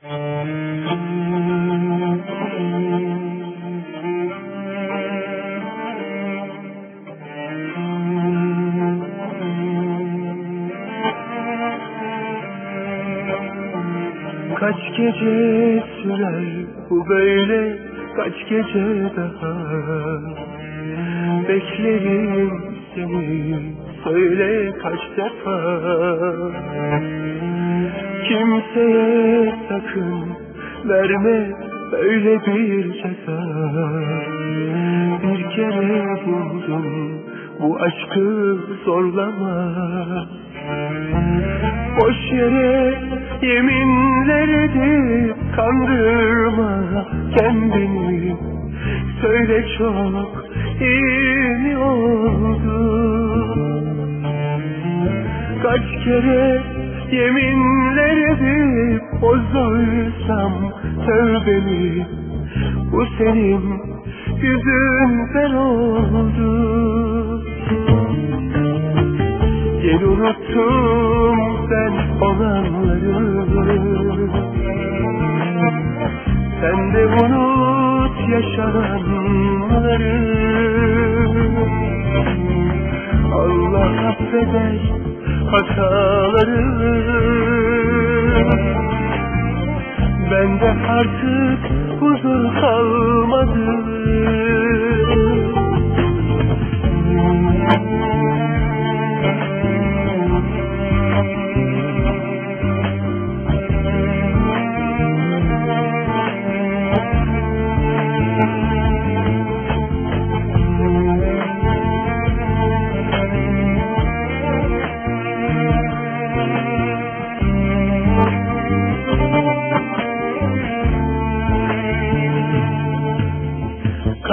Kaç gece sürer bu böyle kaç gece daha? Beklerim seni söyle kaç defa Kimseye sakın verme böyle bir ceza. Bir kere buldum bu aşkı zorlama. Boş yere yeminler edip kandırma kendini. Söyle çok iyi oldu. Kaç kere yeminler edip bozursam tövbeni Bu senin yüzünden oldu Gel unuttum ben olanları. Sen de unut yaşananları. Allah affeder hataları Bende artık huzur kalmadı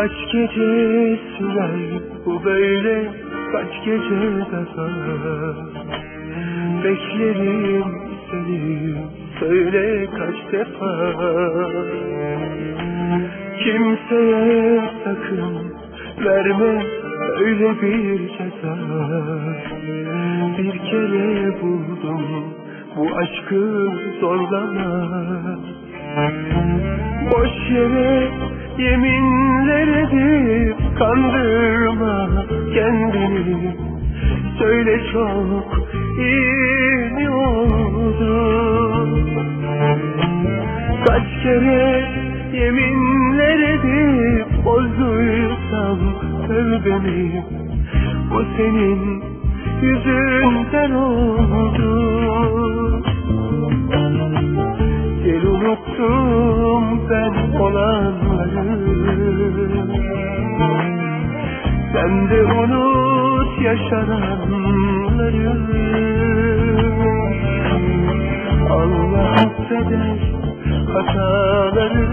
Kaç gece sürer bu böyle kaç gece daha Beklerim seni söyle kaç defa? Kimseye sakın verme öyle bir ceza. Bir kere buldum bu aşkı zorlama. Boş yere yeminler edip kandırma kendini. Söyle çok iyi oldu Kaç kere yeminler edip bozursam tövbemi Bu senin yüzünden oldu. Gel unuttum ben olanları Sen de unut yaşananları Allah affeder hataları.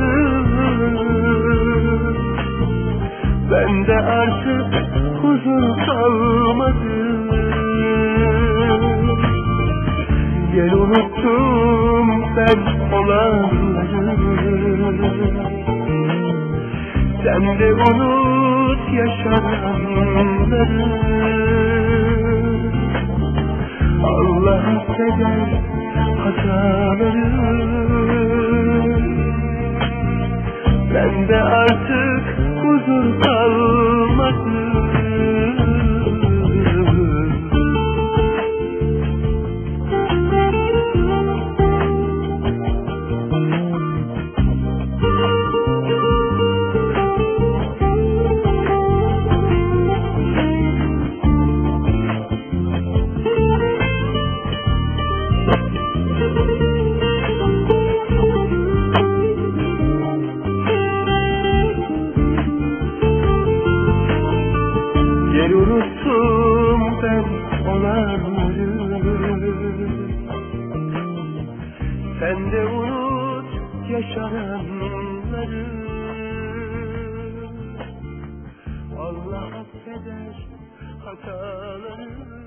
Bende artık huzur kalmadı. Gel unuttum ben olanları Sen de unut yaşananları Allah affeder hataları. Bende artık huzur kalmadı unuttum ben olanları Sen de unut yaşananları. Allah affeder hataları